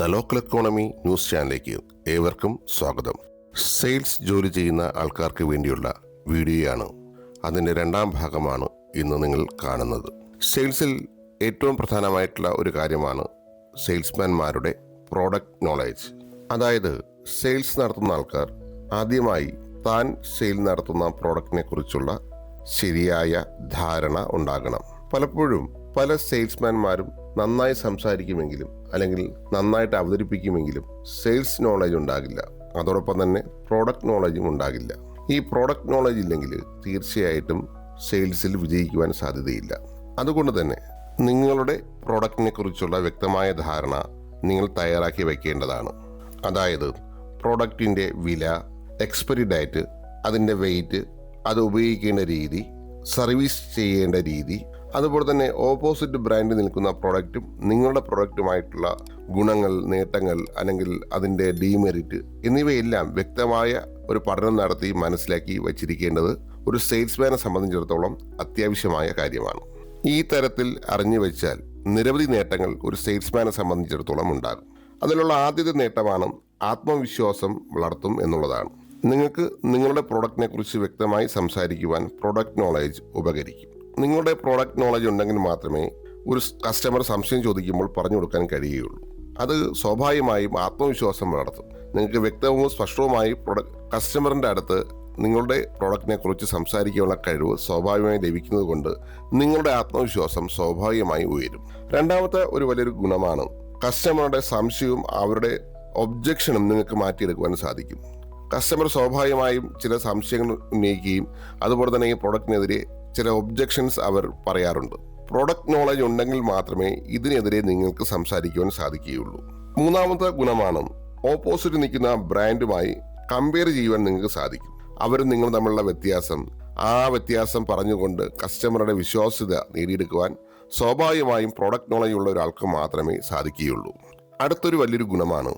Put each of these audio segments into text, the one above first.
The local economy news ചാനലിലേക്ക് ഏവർക്കും സ്വാഗതം. സെയിൽസ് ജോലി ചെയ്യുന്ന ആൾക്കാർക്ക് വേണ്ടിയുള്ള വീഡിയോയാണ് അതിന്റെ രണ്ടാം ഭാഗമാണ് ഇന്ന് നിങ്ങൾ കാണുന്നത്. സെയിൽസിൽ ഏറ്റവും പ്രധാനമായിട്ടുള്ള ഒരു കാര്യമാണ് സെയിൽസ്മാൻമാരുടെ പ്രോഡക്റ്റ് നോളേജ്. അതായത് സെയിൽസ് നടത്തുന്ന ആൾക്കാർ ആദ്യമായി താൻ സെയിൽ നടത്തുന്ന പ്രോഡക്റ്റിനെ കുറിച്ചുള്ള ശരിയായ ധാരണ ഉണ്ടാകണം. പലപ്പോഴും പല സെയിൽസ്മാൻമാരും നന്നായി സംസാരിക്കുമെങ്കിലും അല്ലെങ്കിൽ നന്നായിട്ട് അവതരിപ്പിക്കുമെങ്കിലും സെയിൽസ് നോളജ് ഉണ്ടാകില്ല. അതോടൊപ്പം തന്നെ പ്രോഡക്റ്റ് നോളജും ഉണ്ടാകില്ല. ഈ പ്രോഡക്റ്റ് നോളജ് ഇല്ലെങ്കിൽ തീർച്ചയായിട്ടും സെയിൽസിൽ വിജയിക്കുവാൻ സാധ്യതയില്ല. അതുകൊണ്ട് തന്നെ നിങ്ങളുടെ പ്രോഡക്റ്റിനെ കുറിച്ചുള്ള വ്യക്തമായ ധാരണ നിങ്ങൾ തയ്യാറാക്കി വയ്ക്കേണ്ടതാണ് അതായത് പ്രോഡക്റ്റിന്റെ വില എക്സ്പയറി ഡേറ്റ് അതിന്റെ വെയിറ്റ് അത് ഉപയോഗിക്കേണ്ട രീതി സർവീസ് ചെയ്യേണ്ട രീതി അതുപോലെ തന്നെ ഓപ്പോസിറ്റ് ബ്രാൻഡ് നിൽക്കുന്ന പ്രോഡക്റ്റും നിങ്ങളുടെ പ്രൊഡക്റ്റുമായിട്ടുള്ള ഗുണങ്ങൾ നേട്ടങ്ങൾ അല്ലെങ്കിൽ അതിന്റെ ഡീമെറിറ്റ് എന്നിവയെല്ലാം വ്യക്തമായ ഒരു പഠനം നടത്തി മനസ്സിലാക്കി വച്ചിരിക്കേണ്ടത് ഒരു സെയിൽസ്മാനെ സംബന്ധിച്ചിടത്തോളം അത്യാവശ്യമായ കാര്യമാണ്. ഈ തരത്തിൽ അറിഞ്ഞു വെച്ചാൽ നിരവധി നേട്ടങ്ങൾ ഒരു സെയിൽസ്മാനെ സംബന്ധിച്ചിടത്തോളം ഉണ്ടാകും. അതിലുള്ള ആദ്യത്തെ നേട്ടമാണ് ആത്മവിശ്വാസം വളർത്തും എന്നുള്ളതാണ്. നിങ്ങൾക്ക് നിങ്ങളുടെ പ്രോഡക്റ്റിനെ കുറിച്ച് വ്യക്തമായി സംസാരിക്കുവാൻ പ്രൊഡക്റ്റ് നോളേജ് ഉപകരിക്കും. നിങ്ങളുടെ പ്രോഡക്റ്റ് നോളജ് ഉണ്ടെങ്കിൽ മാത്രമേ ഒരു കസ്റ്റമർ സംശയം ചോദിക്കുമ്പോൾ പറഞ്ഞു കൊടുക്കാൻ കഴിയുകയുള്ളൂ. അത് സ്വാഭാവികമായും ആത്മവിശ്വാസം വളർത്തും. നിങ്ങൾക്ക് വ്യക്തവും സ്പഷ്ടവുമായി പ്രൊഡക്റ്റ് കസ്റ്റമറിന്റെ അടുത്ത് നിങ്ങളുടെ പ്രോഡക്റ്റിനെ കുറിച്ച് സംസാരിക്കാനുള്ള കഴിവ് സ്വാഭാവികമായി ലഭിക്കുന്നത് കൊണ്ട് നിങ്ങളുടെ ആത്മവിശ്വാസം സ്വാഭാവികമായി ഉയരും. രണ്ടാമത്തെ ഒരു വലിയൊരു ഗുണമാണ് കസ്റ്റമറുടെ സംശയവും അവരുടെ ഒബ്ജക്ഷനും നിങ്ങൾക്ക് മാറ്റിയെടുക്കുവാൻ സാധിക്കും. കസ്റ്റമർ സ്വാഭാവികമായും ചില സംശയങ്ങൾ ഉന്നയിക്കുകയും അതുപോലെ തന്നെ ഈ പ്രോഡക്റ്റിനെതിരെ ചില ഒബ്ജക്ഷൻസ് അവർ പറയാറുണ്ട്. പ്രോഡക്റ്റ് നോളജ് ഉണ്ടെങ്കിൽ മാത്രമേ ഇതിനെതിരെ നിങ്ങൾക്ക് സംസാരിക്കുവാൻ സാധിക്കുകയുള്ളൂ. മൂന്നാമത്തെ ഗുണമാണ് ഓപ്പോസിറ്റ് നിൽക്കുന്ന ബ്രാൻഡുമായി കമ്പയർ ചെയ്യുവാൻ നിങ്ങൾക്ക് സാധിക്കും. അവരും നിങ്ങൾ തമ്മിലുള്ള വ്യത്യാസം ആ വ്യത്യാസം പറഞ്ഞുകൊണ്ട് കസ്റ്റമറുടെ വിശ്വാസ്യത നേടിയെടുക്കുവാൻ സ്വാഭാവികമായും പ്രൊഡക്റ്റ് നോളജ് ഉള്ള ഒരാൾക്ക് മാത്രമേ സാധിക്കുകയുള്ളൂ. അടുത്തൊരു വലിയൊരു ഗുണമാണ്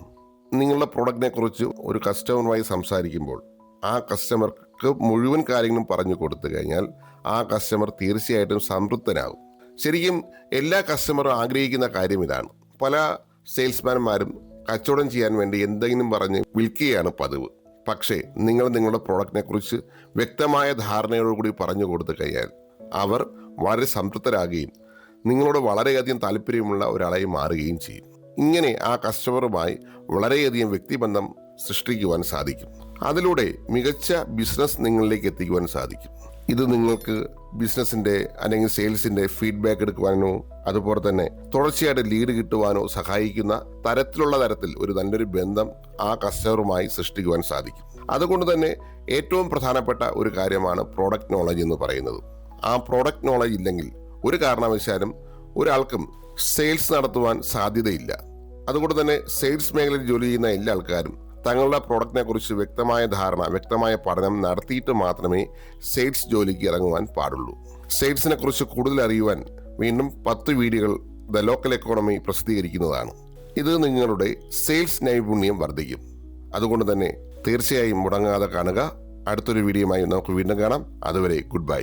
നിങ്ങളുടെ പ്രൊഡക്റ്റിനെ കുറിച്ച് ഒരു കസ്റ്റമറുമായി സംസാരിക്കുമ്പോൾ ആ കസ്റ്റമർക്ക് മുഴുവൻ കാര്യങ്ങളും പറഞ്ഞു കൊടുത്തു കഴിഞ്ഞാൽ ആ കസ്റ്റമർ തീർച്ചയായിട്ടും സംതൃപ്തനാകും. ശരിക്കും എല്ലാ കസ്റ്റമറും ആഗ്രഹിക്കുന്ന കാര്യം ഇതാണ്. പല സെയിൽസ്മാൻമാരും കച്ചവടം ചെയ്യാൻ വേണ്ടി എന്തെങ്കിലും പറഞ്ഞ് വിൽക്കുകയാണ് പതിവ്. പക്ഷേ നിങ്ങൾ നിങ്ങളുടെ പ്രോഡക്റ്റിനെ കുറിച്ച് വ്യക്തമായ ധാരണയോടുകൂടി പറഞ്ഞു കൊടുത്തു കഴിഞ്ഞാൽ അവർ വളരെ സംതൃപ്തരാകുകയും നിങ്ങളോട് വളരെയധികം താല്പര്യമുള്ള ഒരാളായി മാറുകയും ചെയ്യും. ഇങ്ങനെ ആ കസ്റ്റമറുമായി വളരെയധികം വ്യക്തിബന്ധം സൃഷ്ടിക്കുവാൻ സാധിക്കും. അതിലൂടെ മികച്ച ബിസിനസ് നിങ്ങളിലേക്ക് എത്തിക്കുവാൻ സാധിക്കും. ഇത് നിങ്ങൾക്ക് ബിസിനസിന്റെ അല്ലെങ്കിൽ സെയിൽസിന്റെ ഫീഡ്ബാക്ക് എടുക്കുവാനോ അതുപോലെ തന്നെ തുടർച്ചയായിട്ട് ലീഡ് കിട്ടുവാനോ സഹായിക്കുന്ന തരത്തിലുള്ള തരത്തിൽ ഒരു നല്ലൊരു ബന്ധം ആ കസ്റ്റമറുമായി സൃഷ്ടിക്കുവാൻ സാധിക്കും. അതുകൊണ്ട് തന്നെ ഏറ്റവും പ്രധാനപ്പെട്ട ഒരു കാര്യമാണ് പ്രോഡക്റ്റ് നോളജ് എന്ന് പറയുന്നത്. ആ പ്രോഡക്റ്റ് നോളജ് ഇല്ലെങ്കിൽ ഒരു കാരണവശാലും ഒരാൾക്കും സെയിൽസ് നടത്തുവാൻ സാധ്യതയില്ല. അതുകൊണ്ട് തന്നെ സെയിൽസ് മേഖലയിൽ ജോലി ചെയ്യുന്ന എല്ലാ ആൾക്കാരും തങ്ങളുടെ പ്രോഡക്റ്റിനെ കുറിച്ച് വ്യക്തമായ ധാരണ വ്യക്തമായ പഠനം നടത്തിയിട്ട് മാത്രമേ സെയിൽസ് ജോലിക്ക് ഇറങ്ങുവാൻ പാടുള്ളൂ. സെയിൽസിനെ കുറിച്ച് കൂടുതൽ അറിയുവാൻ വീണ്ടും പത്ത് വീഡിയോകൾ ദ ലോക്കൽ എക്കോണമി പ്രസിദ്ധീകരിക്കുന്നതാണ്. ഇത് നിങ്ങളുടെ സെയിൽസ് നൈപുണ്യം വർദ്ധിക്കും. അതുകൊണ്ട് തന്നെ തീർച്ചയായും മുടങ്ങാതെ കാണുക. അടുത്തൊരു വീഡിയോയുമായി നമുക്ക് വീണ്ടും കാണാം. അതുവരെ ഗുഡ് ബൈ.